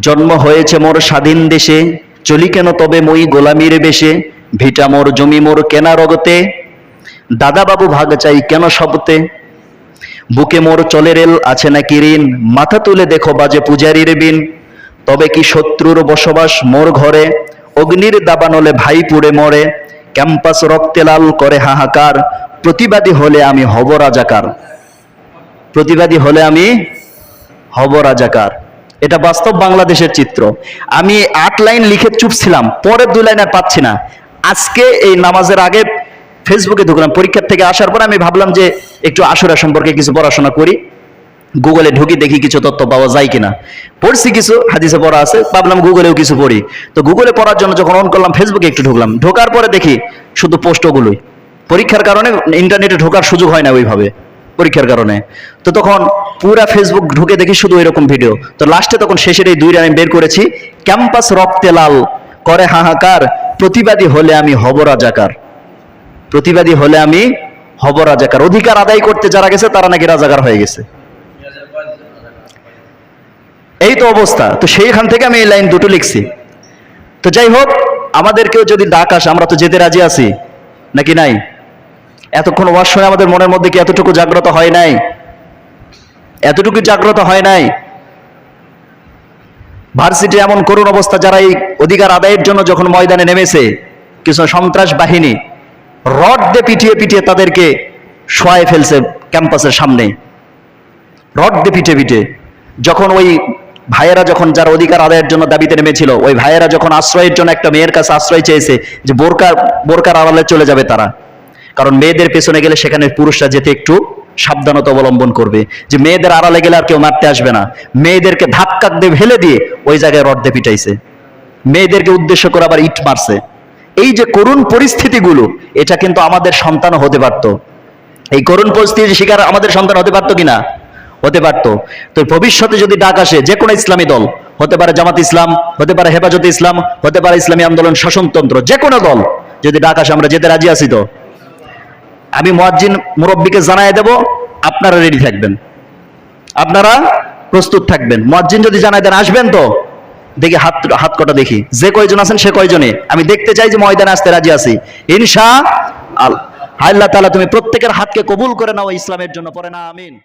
জন্ম হয়েছে মোর স্বাধীন দেশে, চলি কেন তবে মই গোলামির বেশে? ভিটা মোর জমি মোর কেনা রগতে? দাদা বাবু ভাগ চাই কেন সবতে? বুকে মোর চলে রেল আছে নাকি ঋণ? মাথা তুলে দেখো বাজে পূজারীর বিন। তবে কি শত্রুর বসবাস মোর ঘরে? অগ্নির দাবানলে ভাই পুড়ে মরে। ক্যাম্পাস রক্তে লাল করে হাহাকার। প্রতিবাদী হলে আমি হব রাজাকার। প্রতিবাদী হলে আমি হব রাজাকার। এটা বাস্তব বাংলাদেশের চিত্র। আমি আট লাইন লিখে চুপ ছিলাম পরের দু লাইন আর পাচ্ছি না। আজকে এই নামাজের আগে ফেসবুকে ঢুকলাম, পরীক্ষার থেকে আসার পর আমি ভাবলাম যে একটু আসরা সম্পর্কে কিছু পড়াশোনা করি। গুগলে ঢুকি দেখি কিছু তথ্য পাওয়া যায় কিনা। পড়ছি কিছু, হাদিসে পড়া আছে, ভাবলাম গুগলেও কিছু পড়ি। তো গুগলে পড়ার জন্য যখন অন করলাম ফেসবুকে একটু ঢুকলাম। ঢোকার পরে দেখি শুধু পোস্টগুলোই। পরীক্ষার কারণে ইন্টারনেটে ঢোকার সুযোগ হয় না ওইভাবে, পরীক্ষার কারণে। তো তখন পুরা ফেসবুক ঢুকে দেখি শুধু এরকম ভিডিও তো লাস্টে তখন শেষের এই দুই আমি বের করেছি। ক্যাম্পাস রক্তে লাল। করে হাহাকার প্রতিবাদী হলে আমি হব রাজাকার। প্রতিবাদী হলে আমি হব রাজাকার। অধিকার আদায় করতে যারা গেছে, তারা নাকি রাজাকার হয়ে গেছে। এই তো অবস্থা। তো সেইখান থেকে আমি এই লাইন দুটো লিখছি। তো যাই হোক আমাদেরকেও যদি ডাক আসে, আমরা তো যেতে রাজি আছি। নাকি নাই? এতক্ষণ ওয়াজ শুনে আমাদের মনের মধ্যে কি এতটুকু জাগ্রত হয় নাই? এতটুকু জাগ্রত হয় নাই। ভার্সিটি এমন করুণ অবস্থা যারা এই অধিকার আদায়ের জন্য যখন ময়দানে নেমেছে, কিছু সন্ত্রাস বাহিনী রড দিয়ে পিটিয়ে পিটিয়ে তাদেরকে শোয়ায় ফেলছে ক্যাম্পাসের সামনে। রড দিয়ে পিটে পিটে যখন ওই ভাইয়েরা যখন যার অধিকার আদায়ের জন্য দাবিতে নেমেছিল, ওই ভাইয়েরা যখন আশ্রয়ের জন্য একটা মেয়ের কাছে আশ্রয় চেয়েছে যে বোরকার বোরকার আড়ালে চলে যাবে তারা। কারণ মেয়েদের পেছনে গেলে সেখানে পুরুষরা যেতে একটু সাবধানতা অবলম্বন করবে। যে মেয়েদের আড়ালে গেলে আর কেউ মারতে আসবে না। মেয়েদেরকে ধাক্কা দিয়ে ফেলে দিয়ে ওই জায়গায় রড দিয়ে পিটাইছে। মেয়েদেরকে উদ্দেশ্য করে আবার ইট মারছে। এই যে করুণ পরিস্থিতিগুলো, এটা কিন্তু আমাদের সন্তানও হতে পারতো। এই করুণ পরিস্থিতির শিকার আমাদের সন্তান হতে পারতো কিনা? হতে পারতো। তো ভবিষ্যতে যদি ডাক আসে, যে কোনো ইসলামী দল, হতে পারে জামাত ইসলাম, হতে পারে হেফাজতে ইসলাম, হতে পারে ইসলামী আন্দোলন শাসনতন্ত্র, যে কোনো দল যদি ডাক আসে, আমরা যেতে রাজি আছি তো। আমি মোয়াজ্জিন মুরব্বীকে জানাই দেব আপনারা রেডি থাকবেন। আপনারা প্রস্তুত থাকবেন। মজ্জিন যদি জানাই দেন, আসবেন তো? দেখি হাত হাত কটা দেখি। যে কয়জন আছেন সে কয়জনে? আমি দেখতে চাই যে ময়দানে আসতে রাজি আছি। ইনশা আল্লাহ তালা তুমি প্রত্যেকের হাতকে কবুল করে নাও ইসলামের জন্য। পরে না, আমিন।